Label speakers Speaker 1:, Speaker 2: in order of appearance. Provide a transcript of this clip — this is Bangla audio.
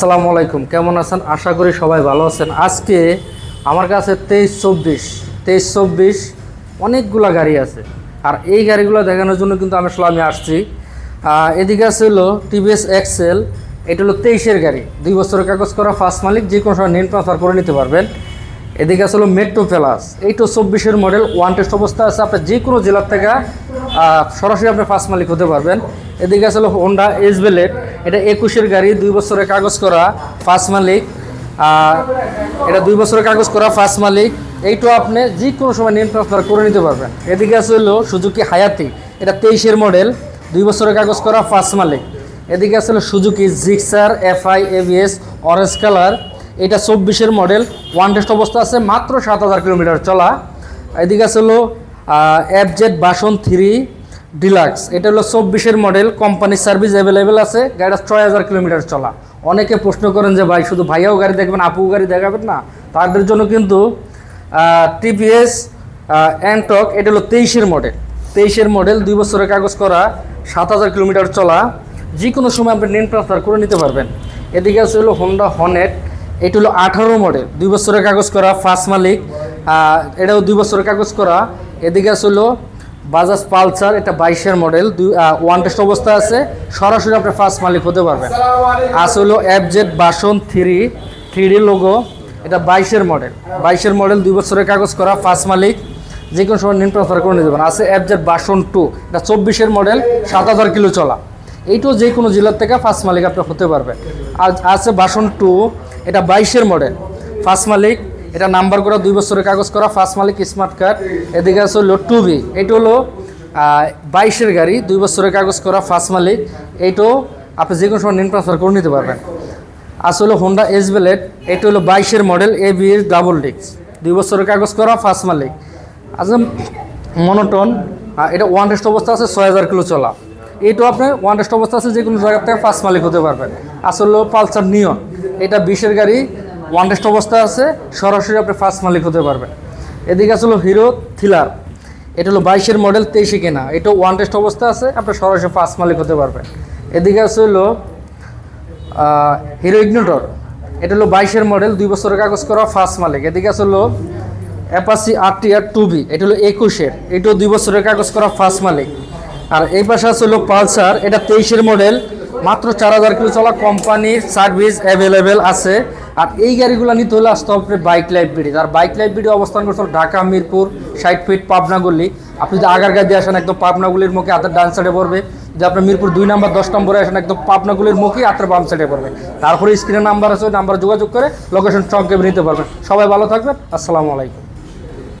Speaker 1: আসসালামু আলাইকুম। কেমন আছেন? আশা করি সবাই ভালো আছেন। আজকে আমার কাছে তেইশ চব্বিশ তেইশ চব্বিশ অনেকগুলা গাড়ি আছে। আর এই গাড়িগুলো দেখানোর জন্য কিন্তু আমি আসলে আসছি। এদিকে আছে হলো টিভিএস এক্সেল এটা হলো তেইশের গাড়ি। দুই বছরের কাগজ করা ফার্স্ট মালিক, যে কোনো সময় নেন ট্রান্সফার করে নিতে পারবেন। এদিকে আছে হলো মেট্রো প্লাস এইটো চব্বিশের মডেল ওয়ান টেস্ট অবস্থা আছে। আপনি যে কোনো জেলার থেকে সরাসরি আপনি ফার্স্ট মালিক হতে পারবেন। এদিকে আছে হলো হোন্ডা এস বেলেট এটা একুশের গাড়ি, দুই বছরের কাগজ করা ফার্স্ট মালিক। এটা দুই বছরের কাগজ করা ফার্স্ট মালিক। এইটো আপনি যে কোনো সময় নেম ট্রান্সফার করে নিতে পারবেন। এদিকে আছে হলো সুজুকি হায়াতি। এটা তেইশের মডেল, দুই বছরের কাগজ করা ফার্স্ট মালিক। এদিকে আছে হলো Suzuki Gixxer, FI ABS orange colour. এটা চব্বিশের মডেল, ওয়ান টেস্ট অবস্থা আছে, মাত্র সাত হাজার কিলোমিটার চলা। এদিকে আছে হলো F Z version three deluxe এটা হলো চব্বিশের মডেল কোম্পানির সার্ভিস অ্যাভেলেবেল আছে, গাড়িটা ছয় হাজার কিলোমিটার চলা। অনেকে প্রশ্ন করেন যে ভাই, শুধু ভাইয়াও গাড়ি দেখবেন আপু গাড়ি দেখাবেন না? তাদের জন্য কিন্তু টিপিএস অ্যান্টক এটা হলো তেইশের মডেল তেইশের মডেল দুই বছরের কাগজ করা, সাত হাজার কিলোমিটার চলা। যে কোনো সময় আপনি নেন ট্রান্সফার করে নিতে পারবেন। এদিকে আছে হলো হোন্ডা হনেট এটা হলো আঠারো মডেল দুই বছরের কাগজ করা ফার্স্ট মালিক। এটাও দুই বছরের কাগজ করা। এদিকে আছে হলো বাজাজ পালসার এটা বাইশের মডেল দুই ওয়ান টেস্ট অবস্থা আছে। সরাসরি আপনি ফার্স্ট মালিক হতে পারবেন। F Z version three three logo এটা বাইশের মডেল বাইশের মডেল দুই বছরের কাগজ করা ফার্স্ট মালিক। যে কোনো সময় নিন ট্রান্সফার করে নিতে পারেন। আছে এফ জেড বাসন টু এটা চব্বিশের মডেল সাত হাজার কিলো চলা। এইটাও যে কোনো জেলার থেকে ফার্স্ট মালিক আপনি হতে পারবেন। আর আছে বাসন টু এটা বাইশের মডেল ফার্স্ট মালিক এটা নাম্বার করা দুই বছরের কাগজ করা, ফার্স্ট মালিক, স্মার্ট কার্ড। এদিকে আছে হলো টু বি এটা হলো বাইশের গাড়ি, দুই বছরের কাগজ করা, ফার্স্ট মালিক। এইটাও আপনি যে কোনো সময় নিন ট্রান্সফার করে নিতে পারবেন। আসলে হোন্ডা এস বেলেট এটা হলো বাইশের model A B S double ডিক্স দুই বছরের কাগজ করা, ফার্স্ট মালিক। আচ্ছা মনোটন এটা ওয়ান টেস্ট অবস্থা আছে, ছয় হাজার কিলো চলা। এইটাও আপনার ওয়ান টেস্ট অবস্থা আছে, যে কোনো জায়গার থেকে ফার্স্ট মালিক হতে পারবেন। আসলে পালসার নিয়ন, এটা বিশের গাড়ি ওয়ান টেস্ট অবস্থা আছে, সরাসরি আপনি ফার্স্ট মালিক হতে পারবেন। এদিকে আসলে হিরো থ্রিলার এটা হলো বাইশের মডেল তেইশে কেনা। এটা ওয়ান টেস্ট অবস্থা আছে, আপনি সরাসরি ফার্স্ট মালিক হতে পারবেন। এদিকে আছে হলো হিরো ইগনোটর এটা হলো বাইশের মডেল দুই বছরের কাগজ করা ফার্স্ট মালিক। এদিকে আছে হলো অ্যাপাসি আর টি আর টু বি এটা হলো একুশের। এটাও দুই বছরের কাগজ করা ফার্স্ট মালিক। আর এই পাশে আছে হলো পালসার। এটা তেইশের মডেল মাত্র চার হাজার কিলো চলা কোম্পানির সার্ভিস অ্যাভেলেবেল আছে। আর এই গাড়িগুলো নিতে হলে আসতে হবে বাইক লাইব্রেরি আর বাইক লাইব্রেরি অবস্থান করছে ঢাকা, মিরপুর, ষাট ফিট পাবনাগুলি আপনি যদি আগারগা দিয়ে আসেন, একদম পাবনাগুলির মুখে হাতের ডান সাইডে পড়বে। যদি আপনার মিরপুর দুই নাম্বার, দশ নম্বরে আসেন, একদম পাবনাগুলির মুখে হাতের বাম সাইডে পড়বে। তারপরে স্ক্রিনে নাম্বার আছে, ওই নাম্বারে যোগাযোগ করে লোকেশন চক নিতে পারবেন। সবাই ভালো থাকবেন। আসসালামু আলাইকুম।